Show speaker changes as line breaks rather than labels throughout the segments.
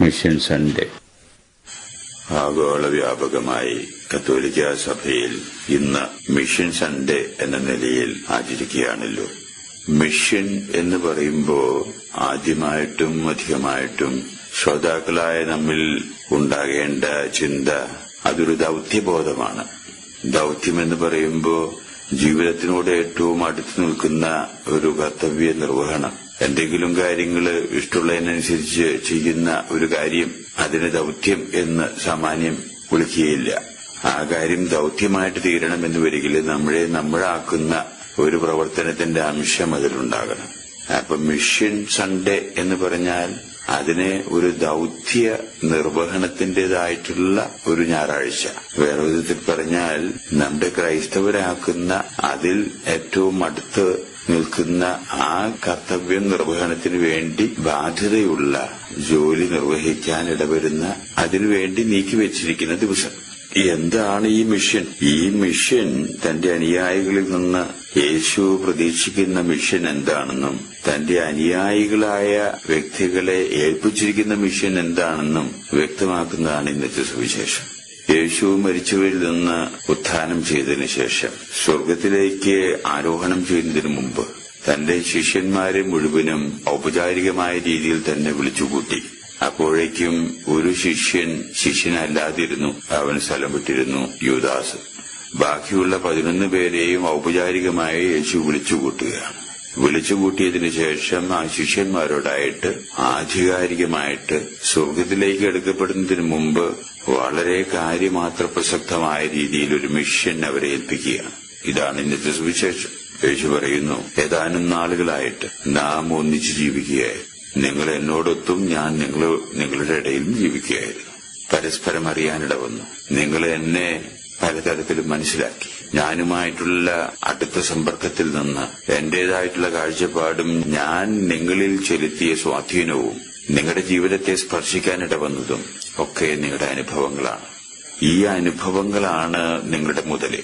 Mission Sunday.
ആഗോള വ്യാപകമായി കത്തോലിക്ക സഭയിൽ ഇന്ന് മിഷൻ സൺഡേ എന്ന നിലയിൽ ആചരിക്കുകയാണല്ലോ. മിഷൻ എന്ന് പറയുമ്പോൾ ആദ്യമായിട്ടും അധികമായിട്ടും ശ്രോതാക്കളായ നമ്മിൽ ഉണ്ടാകേണ്ട ചിന്ത അതൊരു ദൗത്യബോധമാണ്. ദൗത്യം എന്ന് പറയുമ്പോൾ ജീവിതത്തിനോട് ഏറ്റവും അടുത്തു നിൽക്കുന്ന ഒരു കർത്തവ്യ നിർവഹണം എന്തെങ്കിലും കാര്യങ്ങൾ ഇഷ്ടമുള്ളതിനനുസരിച്ച് ചെയ്യുന്ന ഒരു കാര്യം അതിന് ദൗത്യം എന്ന് സാമാന്യം വിളിക്കുകയില്ല. ആ കാര്യം ദൗത്യമായിട്ട് തീരണമെന്ന് വരികിൽ നമ്മളെ നമ്മളാക്കുന്ന ഒരു പ്രവർത്തനത്തിന്റെ അംശം അതിലുണ്ടാകണം. അപ്പൊ മിഷൻ സൺഡേ എന്ന് പറഞ്ഞാൽ അതിനെ ഒരു ദൗത്യ നിർവഹണത്തിന്റേതായിട്ടുള്ള ഒരു ഞായറാഴ്ച. വേറെ വിധത്തിൽ പറഞ്ഞാൽ നമ്മുടെ ക്രൈസ്തവരാക്കുന്ന അതിൽ ഏറ്റവും അടുത്ത് നിൽക്കുന്ന ആ കർത്തവ്യ നിർവഹണത്തിന് വേണ്ടി ബാധ്യതയുള്ള ജോലി നിർവഹിക്കാൻ ഇടവരുന്ന അതിനുവേണ്ടി നീക്കിവെച്ചിരിക്കുന്ന ദിവസം. എന്താണ് ഈ മിഷൻ? ഈ മിഷൻ തന്റെ അനുയായികളിൽ നിന്ന് യേശു പ്രതീക്ഷിക്കുന്ന മിഷൻ എന്താണെന്നും തന്റെ അനുയായികളായ വ്യക്തികളെ ഏൽപ്പിച്ചിരിക്കുന്ന മിഷൻ എന്താണെന്നും വ്യക്തമാക്കുന്നതാണ് ഇന്നത്തെ സുവിശേഷം. യേശു മരിച്ചവരിൽ നിന്ന് ഉത്ഥാനം ചെയ്തതിന് ശേഷം സ്വർഗത്തിലേക്ക് ആരോഹണം ചെയ്യുന്നതിനു മുമ്പ് തന്റെ ശിഷ്യന്മാരെ മുഴുവനും ഔപചാരികമായ രീതിയിൽ തന്നെ വിളിച്ചുകൂട്ടി. അപ്പോഴേക്കും ഒരു ശിഷ്യൻ ശിഷ്യനല്ലാതിരുന്നു. അവൻ സ്ഥലം വിട്ടിരുന്നു യുദാസ്. ബാക്കിയുള്ള പതിനൊന്ന് പേരെയും ഔപചാരികമായി യേശു വിളിച്ചുകൂട്ടുകയാണ് വിളിച്ചുകൂട്ടിയതിനു ശേഷം ആ ശിഷ്യന്മാരോടായിട്ട് ആധികാരികമായിട്ട് സ്വർഗത്തിലേക്ക് എടുക്കപ്പെടുന്നതിന് മുമ്പ് വളരെ കാര്യമാത്ര പ്രസക്തമായ രീതിയിൽ ഒരു മിഷൻ അവരെ ഏൽപ്പിക്കുകയാണ്. ഇതാണ് ഇന്നത്തെ സുവിശേഷം. യേശു പറയുന്നു ഏതാനും നാളുകളായിട്ട് നാം ഒന്നിച്ചു ജീവിക്കുകയായിരുന്നു നിങ്ങൾ എന്നോടൊത്തും ഞാൻ നിങ്ങൾ നിങ്ങളുടെ ഇടയിലും ജീവിക്കുകയായിരുന്നു. പരസ്പരം അറിയാനിട വന്നു. നിങ്ങൾ എന്നെ പലതരത്തിലും മനസ്സിലാക്കി. ഞാനുമായിട്ടുള്ള അടുത്ത സമ്പർക്കത്തിൽ നിന്ന് എന്റേതായിട്ടുള്ള കാഴ്ചപ്പാടും ഞാൻ നിങ്ങളിൽ ചെലുത്തിയ സ്വാധീനവും നിങ്ങളുടെ ജീവിതത്തെ സ്പർശിക്കാനിട വന്നതും ഒക്കെ നിങ്ങളുടെ അനുഭവങ്ങളാണ്. ഈ അനുഭവങ്ങളാണ് നിങ്ങളുടെ മുതൽ.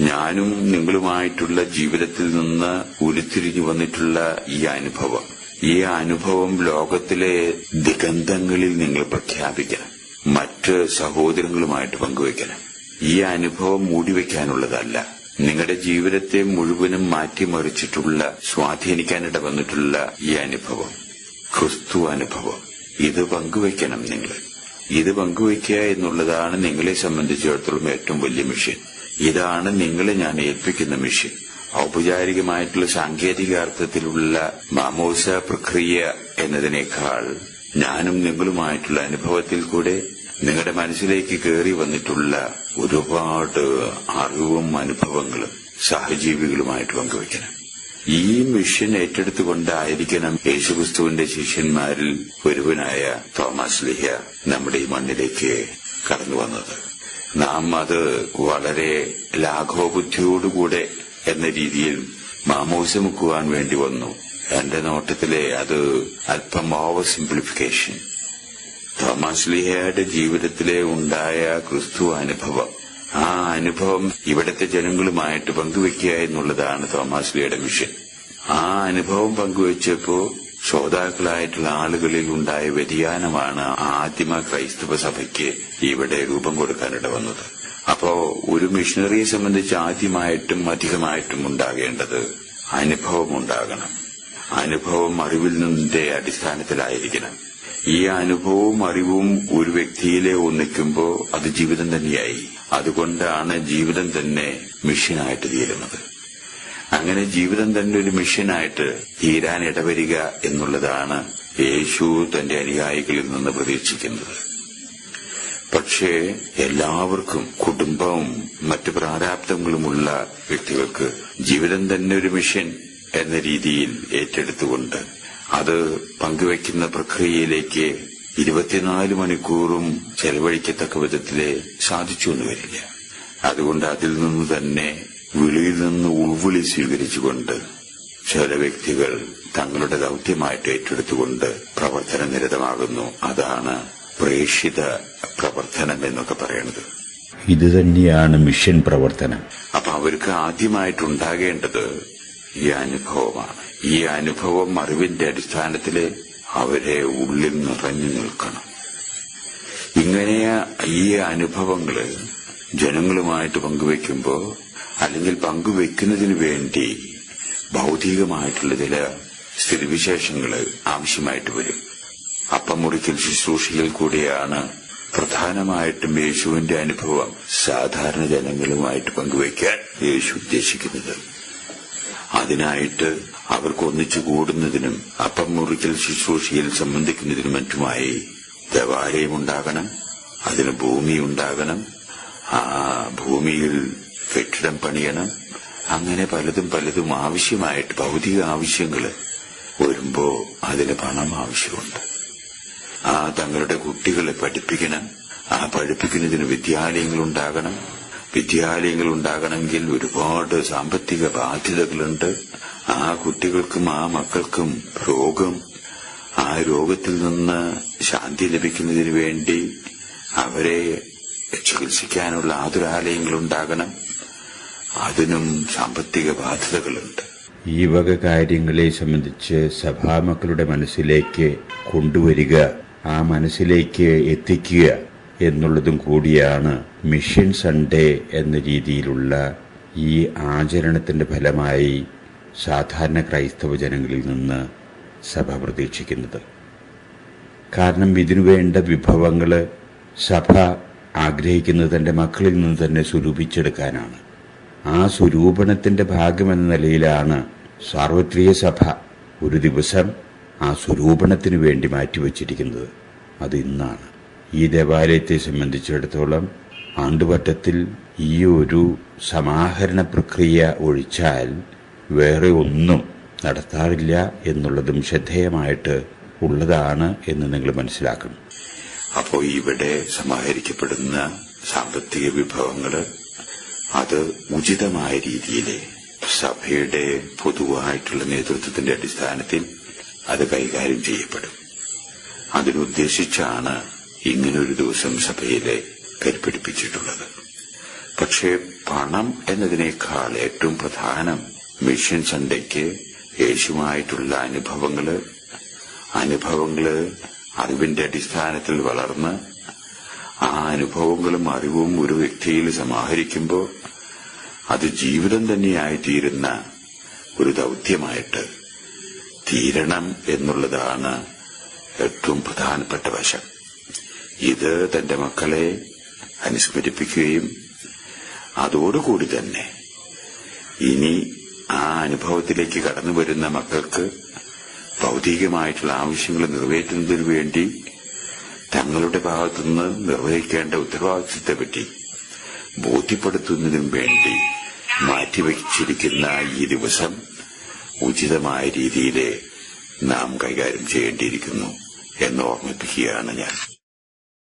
ഞാനും നിങ്ങളുമായിട്ടുള്ള ജീവിതത്തിൽ നിന്ന് ഉരുത്തിരിഞ്ഞു വന്നിട്ടുള്ള ഈ അനുഭവം. ഈ അനുഭവം ലോകത്തിലെ ദിഗന്ധങ്ങളിൽ നിങ്ങൾ പ്രഖ്യാപിക്കണം. മറ്റ് സഹോദരങ്ങളുമായിട്ട് പങ്കുവയ്ക്കണം. ഈ അനുഭവം മൂടിവെക്കാനുള്ളതല്ല നിങ്ങളുടെ ജീവിതത്തെ മുഴുവനും മാറ്റിമറിച്ചിട്ടുള്ള സ്വാധീനിക്കാനിട വന്നിട്ടുള്ള ഈ അനുഭവം. ക്രിസ്തു അനുഭവം. ഇത് പങ്കുവയ്ക്കണം നിങ്ങൾ. ഇത് പങ്കുവയ്ക്കുക എന്നുള്ളതാണ് നിങ്ങളെ സംബന്ധിച്ചിടത്തോളം ഏറ്റവും വലിയ മിഷൻ. ഇതാണ് നിങ്ങളെ ഞാൻ ഏൽപ്പിക്കുന്ന മിഷൻ. ഔപചാരികമായിട്ടുള്ള സാങ്കേതിക അർത്ഥത്തിലുള്ള മാമോസ പ്രക്രിയ എന്നതിനേക്കാൾ ഞാനും നിങ്ങളുമായിട്ടുള്ള അനുഭവത്തിൽ കൂടെ നിങ്ങളുടെ മനസ്സിലേക്ക് കയറി വന്നിട്ടുള്ള ഒരുപാട് അറിവും അനുഭവങ്ങളും സഹജീവികളുമായിട്ട് പങ്കുവയ്ക്കണം. ഈ മിഷൻ ഏറ്റെടുത്തുകൊണ്ടായിരിക്കണം യേശുക്രിസ്തുവിന്റെ ശിഷ്യന്മാരിൽ ഒരുവനായ തോമസ് ലിഹ്യ നമ്മുടെ ഈ മണ്ണിലേക്ക് കടന്നു വന്നത്. നാം അത് വളരെ ലാഘവബുദ്ധിയോടുകൂടെ എന്ന രീതിയിൽ മാമോസമുക്കുവാൻ വേണ്ടി വന്നു. എന്റെ നോട്ടത്തിലെ അത് അല്പം ഓവർ സിംപ്ലിഫിക്കേഷൻ തോമസ് ലിഹയുടെ ജീവിതത്തിലെ ഉണ്ടായ ക്രിസ്തു അനുഭവം ആ അനുഭവം ഇവിടുത്തെ ജനങ്ങളുമായിട്ട് പങ്കുവെക്കുക എന്നുള്ളതാണ് തോമസ് ലിയുടെ മിഷൻ ആ അനുഭവം പങ്കുവെച്ചപ്പോ ശ്രോതാക്കളായിട്ടുള്ള ആളുകളിൽ ഉണ്ടായ വ്യതിയാനമാണ് ആദിമ ക്രൈസ്തവ സഭയ്ക്ക് ഇവിടെ രൂപം കൊടുക്കാനിട വന്നത്. അപ്പോ ഒരു മിഷണറിയെ സംബന്ധിച്ച് ആദ്യമായിട്ടും അധികമായിട്ടും ഉണ്ടാകേണ്ടത് അനുഭവം ഉണ്ടാകണം. അനുഭവം അറിവിൽ നിന്നിന്റെ അടിസ്ഥാനത്തിലായിരിക്കണം. ഈ അനുഭവവും അറിവും ഒരു വ്യക്തിയിലെ ഒന്നിക്കുമ്പോൾ അത് ജീവിതം തന്നെയായി. അതുകൊണ്ടാണ് ജീവിതം തന്നെ മിഷനായിട്ട് തീരുന്നത്. അങ്ങനെ ജീവിതം തന്നെ ഒരു മിഷനായിട്ട് തീരാൻ ഇടവരിക എന്നുള്ളതാണ് യേശു തന്റെ അനുയായികളിൽ നിന്ന് പ്രതീക്ഷിക്കുന്നത്. പക്ഷേ എല്ലാവർക്കും കുടുംബവും മറ്റു പ്രാരാബ്ദങ്ങളുമുള്ള വ്യക്തികൾക്ക് ജീവിതം തന്നെ ഒരു മിഷൻ എന്ന രീതിയിൽ ഏറ്റെടുത്തുകൊണ്ട് അത് പങ്കുവയ്ക്കുന്ന പ്രക്രിയയിലേക്ക് ഇരുപത്തിനാല് മണിക്കൂറും ചെലവഴിക്കത്തക്ക വിധത്തിൽ സാധിച്ചു എന്ന് വരില്ല. അതുകൊണ്ട് അതിൽ നിന്ന് തന്നെ വിളിയിൽ നിന്ന് ഉൾവിളി സ്വീകരിച്ചുകൊണ്ട് ചില വ്യക്തികൾ തങ്ങളുടെ ദൗത്യമായിട്ട് ഏറ്റെടുത്തുകൊണ്ട് പ്രവർത്തന നിരതമാകുന്നു അതാണ് പ്രേക്ഷിത പ്രവർത്തനം എന്നൊക്കെ പറയുന്നത്
ഇത് തന്നെയാണ് മിഷൻ പ്രവർത്തനം.
അപ്പൊ അവർക്ക് ആദ്യമായിട്ടുണ്ടാകേണ്ടത് ഈ അനുഭവമാണ്. ഈ അനുഭവം അറിവിന്റെ അടിസ്ഥാനത്തിൽ അവരെ ഉള്ളിൽ നിറഞ്ഞു നിൽക്കണം. ഇങ്ങനെ ഈ അനുഭവങ്ങൾ ജനങ്ങളുമായിട്ട് പങ്കുവെക്കുമ്പോൾ അല്ലെങ്കിൽ പങ്കുവെക്കുന്നതിന് വേണ്ടി ഭൗതികമായിട്ടുള്ള ചില സ്ഥിതിവിശേഷങ്ങൾ ആവശ്യമായിട്ട് വരും. അപ്പമുറിക്കൽ ശുശ്രൂഷയിൽ കൂടിയാണ് പ്രധാനമായിട്ടും യേശുവിന്റെ അനുഭവം സാധാരണ ജനങ്ങളുമായിട്ട് പങ്കുവയ്ക്കാൻ യേശു ഉദ്ദേശിക്കുന്നത്. അതിനായിട്ട് അവർക്ക് ഒന്നിച്ചു കൂടുന്നതിനും അപ്പം മുറിക്കൽ ശുശ്രൂഷയിൽ സംബന്ധിക്കുന്നതിനും മറ്റുമായി ദേവാലയം ഉണ്ടാകണം അതിന് ഭൂമി ഉണ്ടാകണം ആ ഭൂമിയിൽ കെട്ടിടം പണിയണം അങ്ങനെ പലതും പലതും ആവശ്യമായിട്ട് ഭൗതിക ആവശ്യങ്ങൾ വരുമ്പോ അതിന് പണം ആവശ്യമുണ്ട്. ആ തങ്ങളുടെ കുട്ടികളെ പഠിപ്പിക്കണം ആ പഠിപ്പിക്കുന്നതിന് വിദ്യാലയങ്ങൾ ഉണ്ടാകണം. വിദ്യാലയങ്ങൾ ഉണ്ടാകണമെങ്കിൽ ഒരുപാട് സാമ്പത്തിക ബാധ്യതകളുണ്ട്. ആ കുട്ടികൾക്കും ആ മക്കൾക്കും രോഗം ആ രോഗത്തിൽ നിന്ന് ശാന്തി ലഭിക്കുന്നതിന് വേണ്ടി അവരെ ചികിത്സിക്കാനുള്ള ആതുരാലയങ്ങൾ ഉണ്ടാകണം അതിനും സാമ്പത്തിക ബാധ്യതകളുണ്ട്.
ഈ വക കാര്യങ്ങളെ സംബന്ധിച്ച് സഭാമക്കളുടെ മനസ്സിലേക്ക് കൊണ്ടുവരിക ആ മനസ്സിലേക്ക് എത്തിക്കുക എന്നുള്ളതും കൂടിയാണ് മിഷൻ സൺഡേ എന്ന രീതിയിലുള്ള ഈ ആചരണത്തിന്റെ ഫലമായി സാധാരണ ക്രൈസ്തവ ജനങ്ങളിൽ നിന്ന് സഭ പ്രതീക്ഷിക്കുന്നത്. കാരണം ഇതിനു വേണ്ട വിഭവങ്ങൾ സഭ ആഗ്രഹിക്കുന്നത് തന്റെ മക്കളിൽ നിന്ന് തന്നെ സ്വരൂപിച്ചെടുക്കാനാണ്. ആ സ്വരൂപണത്തിന്റെ ഭാഗമെന്ന നിലയിലാണ് സാർവത്രിക സഭ ഒരു ദിവസം ആ സ്വരൂപണത്തിന് വേണ്ടി മാറ്റിവെച്ചിരിക്കുന്നത്. അത് ഇന്നാണ്. ഈ ദേവാലയത്തെ സംബന്ധിച്ചിടത്തോളം ആണ്ടുവട്ടത്തിൽ ഈ ഒരു സമാഹരണ പ്രക്രിയ ഒഴിച്ചാൽ വേറെ ഒന്നും നടത്താറില്ല എന്നുള്ളതും ശ്രദ്ധേയമായിട്ട് ഉള്ളതാണ് എന്ന് നിങ്ങൾ മനസ്സിലാക്കണം
അപ്പോൾ ഇവിടെ സമാഹരിക്കപ്പെടുന്ന സാമ്പത്തിക വിഭവങ്ങൾ അത് ഉചിതമായ രീതിയിൽ സഭയുടെ പൊതുവായിട്ടുള്ള നേതൃത്വത്തിന്റെ അടിസ്ഥാനത്തിൽ അത് കൈകാര്യം ചെയ്യപ്പെടും. അതിനുദ്ദേശിച്ചാണ് ഇങ്ങനൊരു ദിവസം സഭയിലെ കരുപിടിപ്പിച്ചിട്ടുള്ളത് പക്ഷേ പണം എന്നതിനേക്കാൾ ഏറ്റവും പ്രധാനം മിഷൻ സൺഡേക്ക് യേശുമായിട്ടുള്ള അനുഭവങ്ങൾ അനുഭവങ്ങൾ അറിവിന്റെ അടിസ്ഥാനത്തിൽ വളർന്ന് ആ അനുഭവങ്ങളും അറിവും ഒരു വ്യക്തിയിൽ സമാഹരിക്കുമ്പോൾ അത് ജീവിതം തന്നെയായി തീരുന്ന ഒരു ദൗത്യമായിട്ട് തീരണം എന്നുള്ളതാണ് ഏറ്റവും പ്രധാനപ്പെട്ട വശം. ഇത് തന്റെ മക്കളെ അനുസ്മരിപ്പിക്കുകയും അതോടുകൂടി തന്നെ ഇനി ആ അനുഭവത്തിലേക്ക് കടന്നു വരുന്ന മക്കൾക്ക് ഭൗതികമായിട്ടുള്ള ആവശ്യങ്ങൾ നിറവേറ്റുന്നതിന് വേണ്ടി തങ്ങളുടെ ഭാഗത്തുനിന്ന് നിർവഹിക്കേണ്ട ഉത്തരവാദിത്വത്തെപ്പറ്റി ബോധ്യപ്പെടുത്തുന്നതിനും വേണ്ടി മാറ്റിവെച്ചിരിക്കുന്ന ഈ ദിവസം ഉചിതമായ രീതിയിൽ നാം കൈകാര്യം ചെയ്യേണ്ടിയിരിക്കുന്നു എന്ന് ഓർമ്മിപ്പിക്കുകയാണ് ഞാൻ.